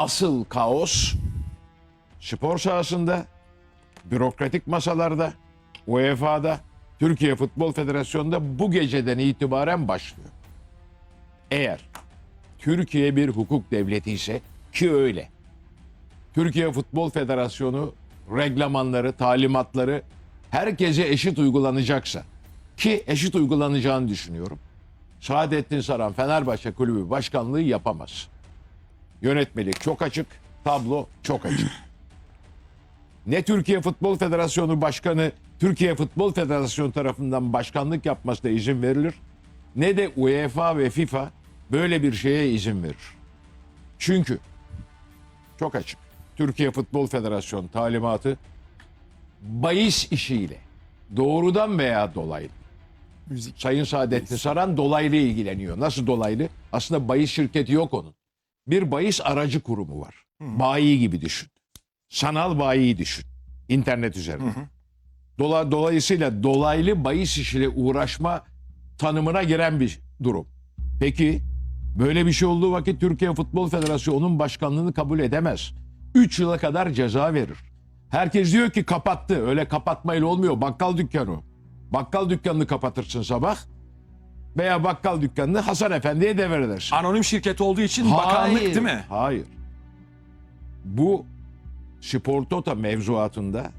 asıl kaos spor sahasında, bürokratik masalarda, UEFA'da, Türkiye Futbol Federasyonu'nda bu geceden itibaren başlıyor. Eğer Türkiye bir hukuk devleti ise ki öyle. Türkiye Futbol Federasyonu reglamanları, talimatları herkese eşit uygulanacaksa ki eşit uygulanacağını düşünüyorum. Saadettin Saran Fenerbahçe Kulübü başkanlığı yapamaz. Yönetmelik çok açık, tablo çok açık. Ne Türkiye Futbol Federasyonu Başkanı Türkiye Futbol Federasyonu tarafından başkanlık yapmasına izin verilir ne de UEFA ve FIFA böyle bir şeye izin verir. Çünkü çok açık. Türkiye Futbol Federasyonu talimatı bahis işiyle doğrudan veya dolaylı Müzik. Sayın Saadettin Saran dolaylı ilgileniyor. Nasıl dolaylı? Aslında bahis şirketi yok onun. Bir bahis aracı kurumu var. Bayi gibi düşün. Sanal bayi düşün. İnternet üzerinde. Dola, dolayısıyla dolaylı bahis işiyle uğraşma tanımına giren bir durum. Peki böyle bir şey olduğu vakit Türkiye Futbol Federasyonu onun başkanlığını kabul edemez. 3 yıla kadar ceza verir. Herkes diyor ki kapattı. Öyle kapatmayla olmuyor. Bakkal dükkanı. Bakkal dükkanını kapatırsın sabah veya bakkal dükkanını Hasan Efendi'ye devredersin. Anonim şirket olduğu için bakanlık değil mi? Hayır. Bu Spor Toto mevzuatında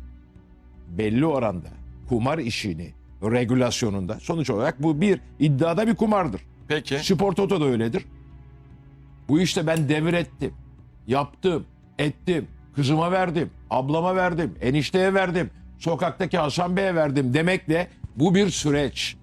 belli oranda kumar işini regülasyonunda sonuç olarak bu bir iddiada bir kumardır. Peki. Spor Toto da öyledir. Bu işte ben devrettim, yaptım, ettim, kızıma verdim, ablama verdim, enişteye verdim, sokaktaki Hasan Bey'e verdim demekle bu bir süreç.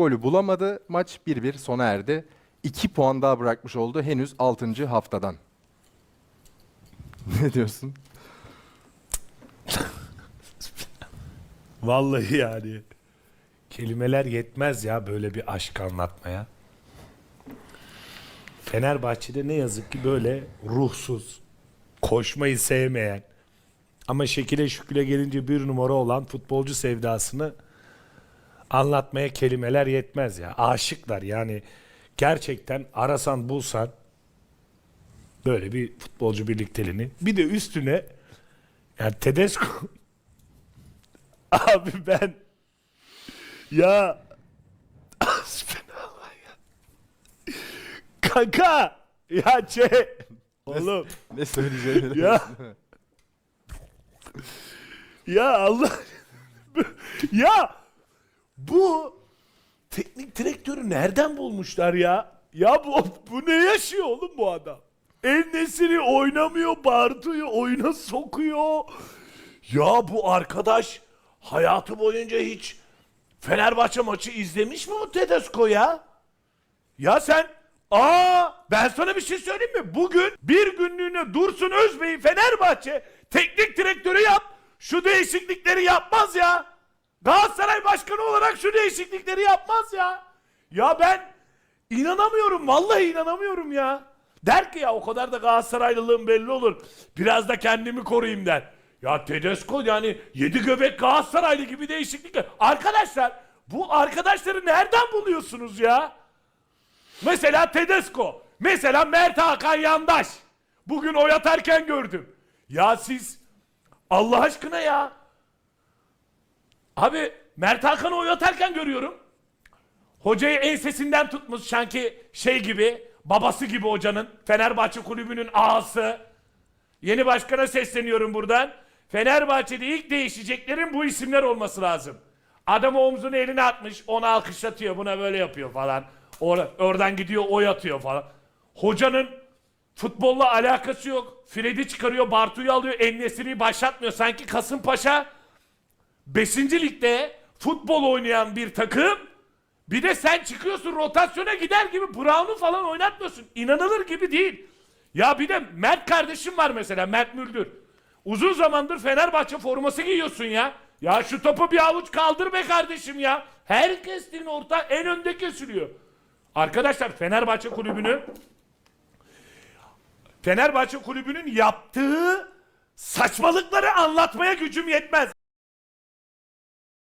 Golü bulamadı. Maç 1-1 sona erdi. 2 puan daha bırakmış oldu henüz 6. haftadan. ne diyorsun? Vallahi yani. Kelimeler yetmez ya böyle bir aşk anlatmaya. Fenerbahçe'de ne yazık ki böyle ruhsuz, koşmayı sevmeyen ama şekile şüküle gelince bir numara olan futbolcu sevdasını anlatmaya kelimeler yetmez ya. Aşıklar yani gerçekten arasan bulsan böyle bir futbolcu birlikteliğini. Bir de üstüne yani Tedesco Abi ben ya. Kanka ya Çe oğlum Ne söyleyeceğini ya ya Allah ya bu teknik direktörü nereden bulmuşlar ya? Ya bu bu ne yaşıyor oğlum bu adam? El Nesiri oynamıyor, Bartu'yu oyuna sokuyor. Ya bu arkadaş hayatı boyunca hiç Fenerbahçe maçı izlemiş mi bu Tedesco ya? Ya sen aa ben sana bir şey söyleyeyim mi? Bugün bir günlüğüne Dursun Özbey'i Fenerbahçe teknik direktörü yap. Şu değişiklikleri yapmaz ya. Galatasaray başkanı olarak şu değişiklikleri yapmaz ya. Ya ben inanamıyorum vallahi inanamıyorum ya. Der ki ya o kadar da Galatasaraylılığım belli olur. Biraz da kendimi koruyayım der. Ya Tedesco yani yedi göbek Galatasaraylı gibi değişiklikler. Arkadaşlar bu arkadaşları nereden buluyorsunuz ya? Mesela Tedesco. Mesela Mert Hakan Yandaş. Bugün oy atarken gördüm. Ya siz Allah aşkına ya. Abi Mert Hakan'ı oy atarken görüyorum. Hocayı ensesinden tutmuş sanki şey gibi, babası gibi hocanın, Fenerbahçe kulübünün ağası. Yeni başkana sesleniyorum buradan. Fenerbahçe'de ilk değişeceklerin bu isimler olması lazım. Adam omzunu eline atmış, onu alkışlatıyor, buna böyle yapıyor falan. Or- oradan gidiyor, oy atıyor falan. Hocanın futbolla alakası yok. Fred'i çıkarıyor, Bartu'yu alıyor, Ennesiri'yi başlatmıyor. Sanki Kasımpaşa 5. ligde futbol oynayan bir takım bir de sen çıkıyorsun rotasyona gider gibi Brown'u falan oynatmıyorsun. İnanılır gibi değil. Ya bir de Mert kardeşim var mesela Mert Müldür. Uzun zamandır Fenerbahçe forması giyiyorsun ya. Ya şu topu bir avuç kaldır be kardeşim ya. Herkesin orta en önde kesiliyor. Arkadaşlar Fenerbahçe kulübünü Fenerbahçe kulübünün yaptığı saçmalıkları anlatmaya gücüm yetmez.